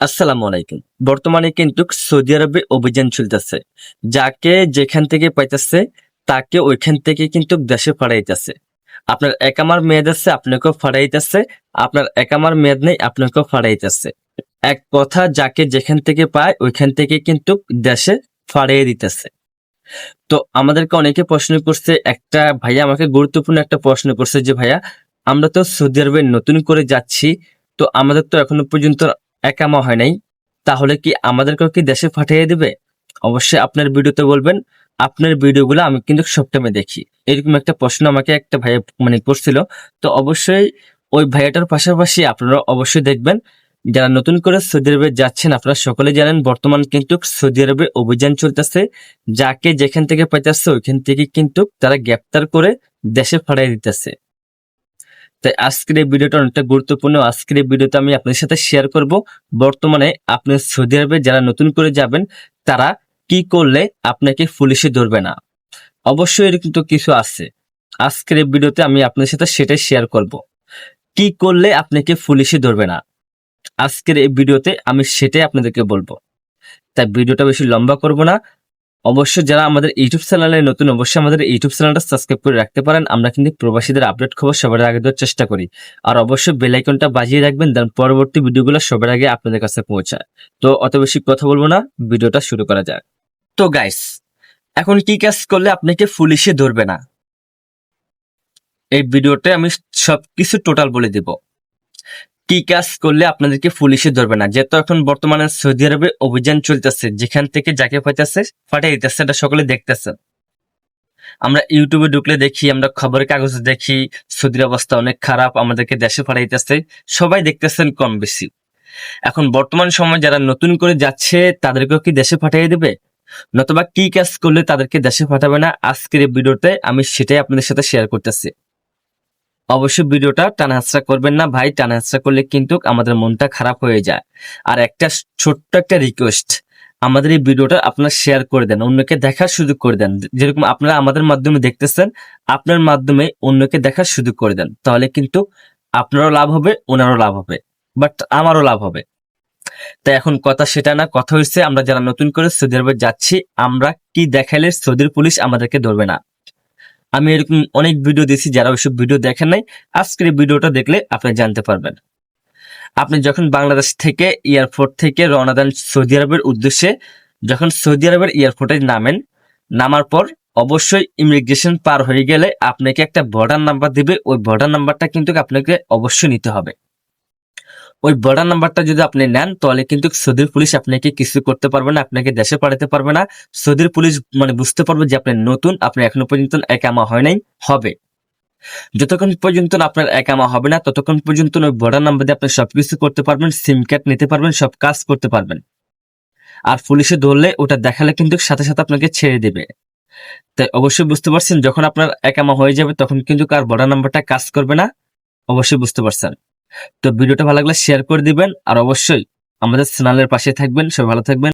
আসসালামু আলাইকুম। বর্তমানে কিন্তু সৌদি আরবে অভিযান চলতেছে। যাকে যেখান থেকে পাইতেছে, তাকে ওইখান থেকে কিন্তু দেশে ফাড়াইতেছে। আপনার একামার মেয়াদ আছে, আপনাকেও ফাড়াইতেছে। আপনার একামার মেয়াদ নেই, আপনাকেও ফাড়াইতেছে। এক কথা, যাকে যেখান থেকে পায়, ওইখান থেকে কিন্তু দেশে ফাড়িয়ে দিতেছে। তো আমাদেরকে অনেকে প্রশ্ন করছে, একটা ভাইয়া আমাকে গুরুত্বপূর্ণ একটা প্রশ্ন করছে যে, ভাইয়া, আমরা তো সৌদি আরবে নতুন করে যাচ্ছি, তো আমাদের তো এখনও পর্যন্ত একামা হয় নাই, তাহলে কি আমাদেরকেও কি দেশে পাঠিয়ে দেবে? অবশ্যই আপনার ভিডিওতে বলবেন, আপনার ভিডিওগুলো আমি কিন্তু সবটাইমে দেখি। এরকম একটা প্রশ্ন আমাকে একটা ভাইয়া মানে করছিল, তো অবশ্যই ওই ভাইয়াটার পাশাপাশি আপনারা অবশ্যই দেখবেন, যারা নতুন করে সৌদি আরবে যাচ্ছেন, আপনারা সকলে জানেন, বর্তমান কিন্তু সৌদি আরবে অভিযান চলতেছে। যাকে যেখান থেকে পাইতেছে, ওইখান থেকে কিন্তু তারা গ্রেপ্তার করে দেশে পাঠিয়ে দিতেছে। তাই আজকের এই ভিডিওটা অনেকটা গুরুত্বপূর্ণ। আজকের এই ভিডিওতে আমি আপনাদের সাথে শেয়ার করব বর্তমানে আপনি সৌদি আরবে যারা নতুন করে যাবেন, তারা কি করলে আপনাকে পুলিশে ধরবে না? অবশ্যই এরকম তো কিছু আছে। আজকের এই ভিডিওতে আমি আপনাদের সাথে সেটাই শেয়ার করব। কি করলে আপনাকে পুলিশে ধরবে না? আজকের এই ভিডিওতে আমি সেটাই আপনাদেরকে বলব। তাই ভিডিওটা বেশি লম্বা করব না। অবশ্যই যারা আমাদের ইউটিউব চ্যানেলে নতুন, অবশ্যই আমাদের ইউটিউব চ্যানেলটা সাবস্ক্রাইব করে রাখতে পারেন। আমরা কিন্তু প্রবাসীদের আপডেট খবর সবার আগে দেওয়ার চেষ্টা করি। আর অবশ্যই বেল আইকনটা বাজিয়ে রাখবেন, দেন পরবর্তী ভিডিওগুলো সবার আগে আপনাদের কাছে পৌঁছায়। তো অত বেশি কথা বলব না, ভিডিওটা শুরু করা যাক। তো গাইস এখন কি কাজ করলে আপনাকে পুলিশে ধরবে না? এই ভিডিওতে আমি সবকিছু টোটাল বলে দিব। কি কাজ করলে আপনাদেরকে পুলিশে ধরবে না? যেহেতু এখন বর্তমানে সৌদি আরবে অভিযান চলতেছে, যেখান থেকে যাকে পাইতেছে ফাটাই দিতেছে, এটা সকলে দেখতেছেন আমরা ইউটিউবে ঢুকলে দেখি, আমরা খবরের কাগজে দেখি, সৌদির অবস্থা অনেক খারাপ, আমাদেরকে দেশে ফাটাইতেছে সবাই দেখতেছেন কম বেশি। এখন বর্তমান সময় যারা নতুন করে যাচ্ছে, তাদেরকেও কি দেশে পাঠিয়ে দেবে? নতুবা কি কাজ করলে তাদেরকে দেশে পাঠাবে না? আজকের এই ভিডিওতে আমি সেটাই আপনাদের সাথে শেয়ার করতেছি। অবশ্যই ভিডিওটা টানা হাসরা করবেন না ভাই, টানা হাসরা করলে কিন্তু আমাদের মনটা খারাপ হয়ে যায়। আর একটা ছোট্ট একটা রিকোয়েস্ট আমাদের এই ভিডিওটা আপনারা শেয়ার করে দেন, অন্যকে দেখার সুযোগ করে দেন। যেরকম আপনারা আমাদের মাধ্যমে দেখতেছেন, আপনার মাধ্যমে অন্যকে দেখার সুযোগ করে দেন। তাহলে কিন্তু আপনারও লাভ হবে, ওনারও লাভ হবে বাট আমারও লাভ হবে। তাই এখন কথা সেটা না, কথা হচ্ছে আমরা যারা নতুন করে সৌদি আরবে যাচ্ছি, আমরা কি দেখাইলে সৌদির পুলিশ আমাদেরকে ধরবে না। আমি এরকম অনেক ভিডিও দিয়েছি যারা ওইসব ভিডিও দেখেন নাই, আজকের ভিডিওটা দেখলে আপনি জানতে পারবেন। আপনি যখন বাংলাদেশ থেকে এয়ারপোর্ট থেকে রওনা দেন সৌদি আরবের উদ্দেশ্যে, যখন সৌদি আরবের এয়ারপোর্টে নামেন, নামার পর অবশ্যই ইমিগ্রেশন পার হয়ে গেলে আপনাকে একটা বর্ডার নাম্বার দিবে। ওই বর্ডার নাম্বারটা কিন্তু আপনাকে অবশ্যই নিতে হবে। ওই বর্ডার নাম্বারটা যদি আপনি নেন, তাহলে কিন্তু সৌদির পুলিশ আপনাকে কিছু করতে পারবে না, আপনাকে দেশে পাঠাতে পারবে না। সৌদির পুলিশ মানে বুঝতে পারবে যে আপনি নতুন, আপনি এখনও পর্যন্ত একামা হয় নাই, হবে। যতক্ষণ পর্যন্ত আপনার একামা হবে না, ততক্ষণ পর্যন্ত ওই বর্ডার নাম্বার দিয়ে আপনি সবকিছু করতে পারবেন, সিম কার্ড নিতে পারবেন, সব কাজ করতে পারবেন। আর পুলিশে ধরলে ওটা দেখালে কিন্তু সাথে সাথে আপনাকে ছেড়ে দেবে। তাই অবশ্যই বুঝতে পারছেন, যখন আপনার একামা হয়ে যাবে, তখন কিন্তু কার বর্ডার নাম্বারটা কাজ করবে না। অবশ্যই বুঝতে পারছেন। তো ভিডিওটা ভালো লাগলে শেয়ার করে দিবেন, আর অবশ্যই আমাদের চ্যানেলের পাশে থাকবেন, সবাই ভালো থাকবেন।